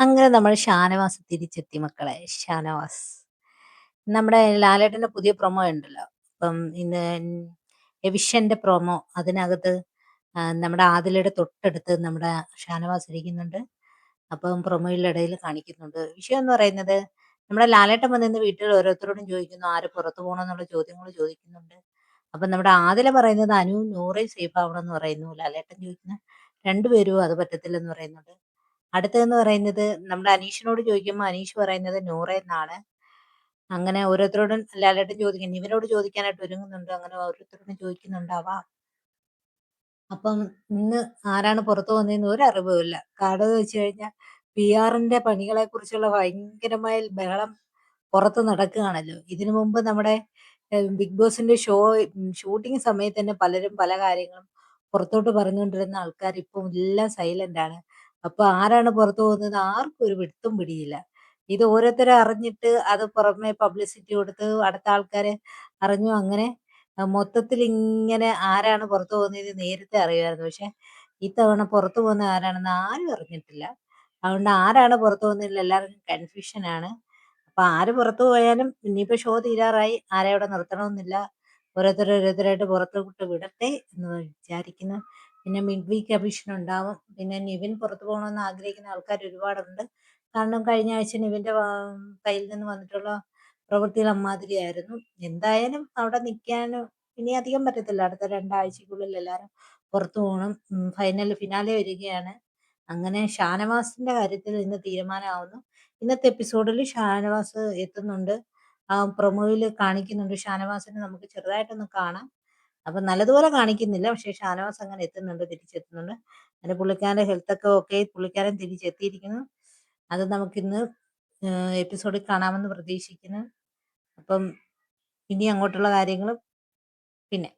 അങ്ങനെ നമ്മൾ ഷാനവാസ് തിരിച്ചെത്തി മക്കളെ. ഷാനവാസ്. നമ്മുടെ ലാലേട്ടന്റെ പുതിയ പ്രൊമോ ഉണ്ടല്ലോ. ഇപ്പം ഇന്ന് എവിഷന്റെ പ്രൊമോ അതിനകത്ത് നമ്മുടെ ആദിലയുടെ തൊട്ടടുത്ത് നമ്മുടെ ഷാനവാസ് ഇരിക്കുന്നുണ്ട്. അപ്പം പ്രൊമോയുടെ ഇടയിൽ കാണിക്കുന്നുണ്ട്. വിഷയം എന്ന് പറയുന്നത് നമ്മുടെ ലാലേട്ടൻ വന്നിന്ന് വീട്ടിൽ ഓരോരുത്തരോടും ചോദിക്കുന്നു ആര് പുറത്തു പോകണമെന്നുള്ള ചോദ്യങ്ങൾ ചോദിക്കുന്നുണ്ട്. അപ്പം നമ്മുടെ ആദില പറയുന്നത് അനു നൂറയും സേഫ് ആവണം എന്ന് പറയുന്നു. ലാലേട്ടൻ ചോദിക്കുന്നത് രണ്ടുപേരും അത് പറ്റത്തില്ലെന്ന് പറയുന്നുണ്ട്. അടുത്തതെന്ന് പറയുന്നത് നമ്മുടെ അനീഷിനോട് ചോദിക്കുമ്പോൾ അനീഷ് പറയുന്നത് നൂറ എന്നാണ്. അങ്ങനെ ഓരോരുത്തരോടും ലാലേട്ടൻ ചോദിക്കുന്നു. ഇവരോട് ചോദിക്കാനായിട്ട് ഒരുങ്ങുന്നുണ്ട്. അങ്ങനെ ഓരോരുത്തരോടും ചോദിക്കുന്നുണ്ടാവാം. അപ്പം ഇന്ന് ആരാണ് പുറത്തു വന്നതെന്ന് ഒരു അറിവുമില്ല. എന്ന് വെച്ച് കഴിഞ്ഞാൽ പി ആറിന്റെ പണികളെ കുറിച്ചുള്ള ഭയങ്കരമായ ബഹളം പുറത്ത് നടക്കുകയാണല്ലോ. ഇതിനു മുമ്പ് നമ്മുടെ ബിഗ് ബോസിന്റെ ഷോ ഷൂട്ടിംഗ് സമയത്ത് തന്നെ പലരും പല കാര്യങ്ങളും പുറത്തോട്ട് പറഞ്ഞുകൊണ്ടിരുന്ന ആൾക്കാർ ഇപ്പം എല്ലാം സൈലന്റ് ആണ്. അപ്പൊ ആരാണ് പുറത്തു പോകുന്നത് ആർക്കും ഒരു വിട്ടും പിടിയില്ല. ഇത് ഓരോരുത്തരെ അറിഞ്ഞിട്ട് അത് പുറമെ പബ്ലിസിറ്റി കൊടുത്ത് അടുത്ത ആൾക്കാരെ അറിഞ്ഞു അങ്ങനെ മൊത്തത്തിൽ ഇങ്ങനെ ആരാണ് പുറത്തു പോകുന്നത് നേരത്തെ അറിയുമായിരുന്നു. പക്ഷെ ഇത്തവണ പുറത്തു പോകുന്ന ആരാണെന്ന് ആരും അറിഞ്ഞിട്ടില്ല. അതുകൊണ്ട് ആരാണ് പുറത്തു പോകുന്നതിൽ എല്ലാവർക്കും കൺഫ്യൂഷനാണ്. അപ്പൊ ആര് പുറത്തു പോയാലും ഇനിയിപ്പോ ഷോ തീരാറായി. ആരെ അവിടെ നിർത്തണമെന്നില്ല. ഓരോരുത്തർ ഓരോരുത്തരായിട്ട് പുറത്തോട്ട് വിടട്ടെ എന്ന് വിചാരിക്കുന്നു. പിന്നെ മിഡ് വീക്ക് അഭിഷൻ ഉണ്ടാവും. പിന്നെ നിവിൻ പുറത്തു പോകണമെന്ന് ആഗ്രഹിക്കുന്ന ആൾക്കാർ ഒരുപാടുണ്ട്. കാരണം കഴിഞ്ഞ ആഴ്ച നിവിന്റെ കയ്യിൽ നിന്ന് വന്നിട്ടുള്ള പ്രവൃത്തികൾ അമ്മാതിരിയായിരുന്നു. എന്തായാലും അവിടെ നിൽക്കാനും ഇനി അധികം പറ്റത്തില്ല. അടുത്ത രണ്ടാഴ്ചക്കുള്ളിൽ എല്ലാവരും പുറത്തു പോകണം. ഫൈനൽ ഫിനാലെ വരികയാണ്. അങ്ങനെ ഷാനവാസിന്റെ കാര്യത്തിൽ ഇന്ന് തീരുമാനമാവുന്നു. ഇന്നത്തെ എപ്പിസോഡിൽ ഷാനവാസ് എത്തുന്നുണ്ട്. ആ പ്രൊമോയിൽ കാണിക്കുന്നുണ്ട്. ഷാനവാസിനെ നമുക്ക് ചെറുതായിട്ടൊന്ന് കാണാം. അപ്പൊ നല്ലതുപോലെ കാണിക്കുന്നില്ല. പക്ഷെ ഷാനവാസ് അങ്ങനെ എത്തുന്നുണ്ട്. തിരിച്ചെത്തുന്നുണ്ട്. അങ്ങനെ പുള്ളിക്കാരന്റെ ഹെൽത്ത് ഒക്കെ ഓക്കെ. പുള്ളിക്കാരൻ തിരിച്ചെത്തിയിരിക്കുന്നു. അത് നമുക്കിന്ന് എപ്പിസോഡിൽ കാണാമെന്ന് പ്രതീക്ഷിക്കുന്നു. അപ്പം ഇനി അങ്ങോട്ടുള്ള കാര്യങ്ങളും പിന്നെ